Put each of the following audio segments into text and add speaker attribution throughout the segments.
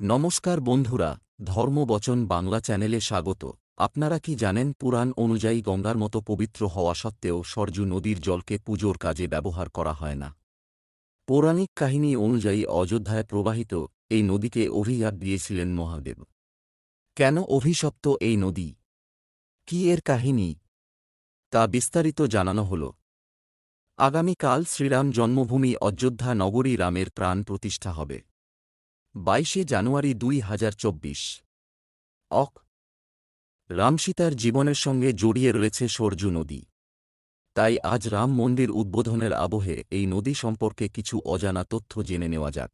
Speaker 1: নমস্কার বন্ধুরা, ধর্মবচন বাংলা চ্যানেলে স্বাগত। আপনারা কি জানেন, পুরাণ অনুযায়ী গঙ্গার মতো পবিত্র হওয়া সত্ত্বেও সরজু নদীর জলকে পুজোর কাজে ব্যবহার করা হয় না। পৌরাণিক কাহিনী অনুযায়ী অযোধ্যায় প্রবাহিত এই নদীকে অভিশাপ দিয়েছিলেন মহাদেব। কেন অভিশপ্ত এই নদী? কি এর কাহিনী? তা বিস্তারিত জানানো হল। আগামীকাল শ্রীরাম জন্মভূমি অযোধ্যা নগরী রামের প্রাণ প্রতিষ্ঠা হবে। বাইশে জানুয়ারি দুই হাজার চব্বিশ। অক। রামসীতার জীবনের সঙ্গে জড়িয়ে রয়েছে সরজু নদী। তাই আজ রাম মন্দির উদ্বোধনের আবহে এই নদী সম্পর্কে কিছু অজানা তথ্য জেনে নেওয়া যাক।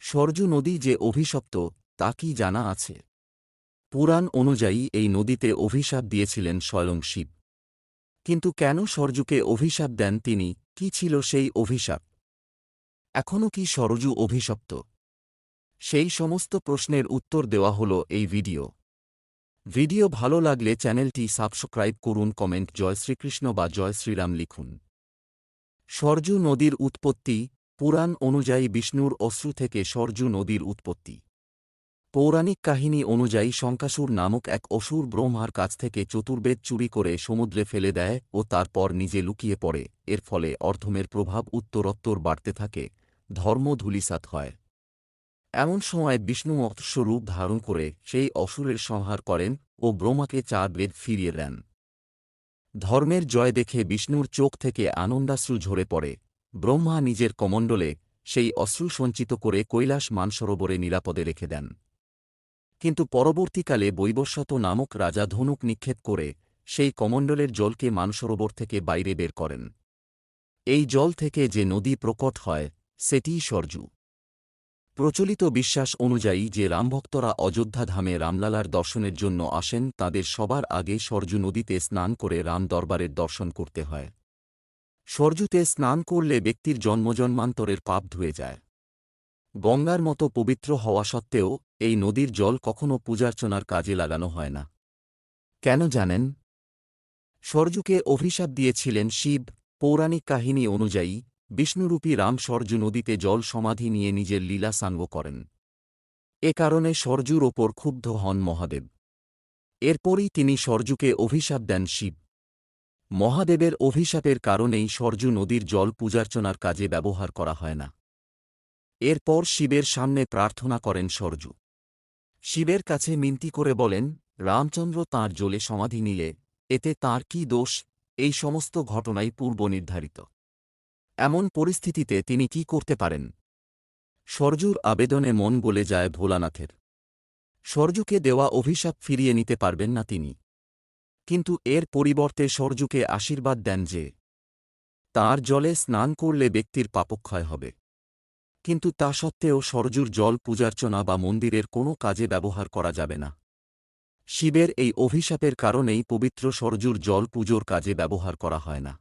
Speaker 1: সরজু নদী যে অভিশপ্ত, তা কি জানা আছে? পুরাণ অনুযায়ী এই নদীতে অভিশাপ দিয়েছিলেন স্বয়ং শিব। কিন্তু কেন সরজুকে অভিশাপ দেন তিনি? কি ছিল সেই অভিশাপ? এখনও কি সরজু অভিশপ্ত? সেই সমস্ত প্রশ্নের উত্তর দেওয়া হল এই ভিডিও। ভিডিও ভালো লাগলে চ্যানেলটি সাবস্ক্রাইব করুন, কমেন্ট, জয় শ্রীকৃষ্ণ বা জয় শ্রীরাম লিখুন। সরজু নদীর উৎপত্তি, পুরাণ অনুযায়ী বিষ্ণুর অশ্রু থেকে সরজু নদীর উৎপত্তি। পৌরাণিক কাহিনী অনুযায়ী শঙ্কাসুর নামক এক অসুর ব্রহ্মার কাছ থেকে চতুর্বেদ চুরি করে সমুদ্রে ফেলে দেয় ও তারপর নিজে লুকিয়ে পড়ে। এর ফলে অর্ধমের প্রভাব উত্তরোত্তর বাড়তে থাকে ধর্ম ধূলিসাৎ হয়। এমন সময় বিষ্ণু মৎস্যরূপ ধারণ করে সেই অসুরের সংহার করেন ও ব্রহ্মাকে চার বেদ ফিরিয়ে দেন। ধর্মের জয় দেখে বিষ্ণুর চোখ থেকে আনন্দাশ্রু ঝরে পড়ে। ব্রহ্মা নিজের কমণ্ডলে সেই অশ্রু সঞ্চিত করে কৈলাস মানসরোবরে নিরাপদে রেখে দেন। কিন্তু পরবর্তীকালে বৈবস্বত নামক রাজা ধনুক নিক্ষেপ করে সেই কমণ্ডলের জলকে মানসরোবর থেকে বাইরে বের করেন। এই জল থেকে যে নদী প্রকট হয়, সেটিই সরজু প্রচলিত বিশ্বাস অনুযায়ী যে রামভক্তরা অযোধ্যা ধামে রামলালার দর্শনের জন্য আসেন, তাদের সবার আগে সরজু নদীতে স্নান করে রাম দরবারের দর্শন করতে হয়। সরজুতে স্নান করলে ব্যক্তির জন্মজন্মান্তরের পাপ ধুয়ে যায়। গঙ্গার মতো পবিত্র হওয়া সত্ত্বেও এই নদীর জল কখনও পূজার্চনার কাজে লাগানো হয় না। কেন জানেন? সরজুকে অভিশাপ দিয়েছিলেন শিব, পৌরাণিক কাহিনী অনুযায়ী বিষ্ণুরূপী রাম সরজু নদীতে জল সমাধি নিয়ে নিজের লীলা সাঙ্গ করেন। এ কারণে সরজুর ওপর ক্ষুব্ধ হন মহাদেব। এরপরই তিনি সরজুকে অভিশাপ দেন শিব। মহাদেবের অভিশাপের কারণেই সরজু নদীর জল পূজার্চনার কাজে ব্যবহার করা হয় না। এরপর শিবের সামনে প্রার্থনা করেন সরজু। শিবের কাছে মিনতি করে বলেন, রামচন্দ্র তাঁর জলে সমাধি নিলে, এতে তার কি দোষ? এই সমস্ত ঘটনাই পূর্বনির্ধারিত। এমন পরিস্থিতিতে তিনি কি করতে পারেন? সরজুর আবেদনে মন বলে যায় ভোলানাথের। সরজুকে দেওয়া অভিশাপ ফিরিয়ে নিতে পারবেন না তিনি। কিন্তু এর পরিবর্তে সরজুকে আশীর্বাদ দেন যে, তার জলে স্নান করলে ব্যক্তির পাপক্ষয় হবে। কিন্তু তা সত্ত্বেও সরজুর জল পূজার্চনা বা মন্দিরের কোনো কাজে ব্যবহার করা যাবে না। শিবের এই অভিশাপের কারণেই পবিত্র সরজুর জল পুজোর কাজে ব্যবহার করা হয় না।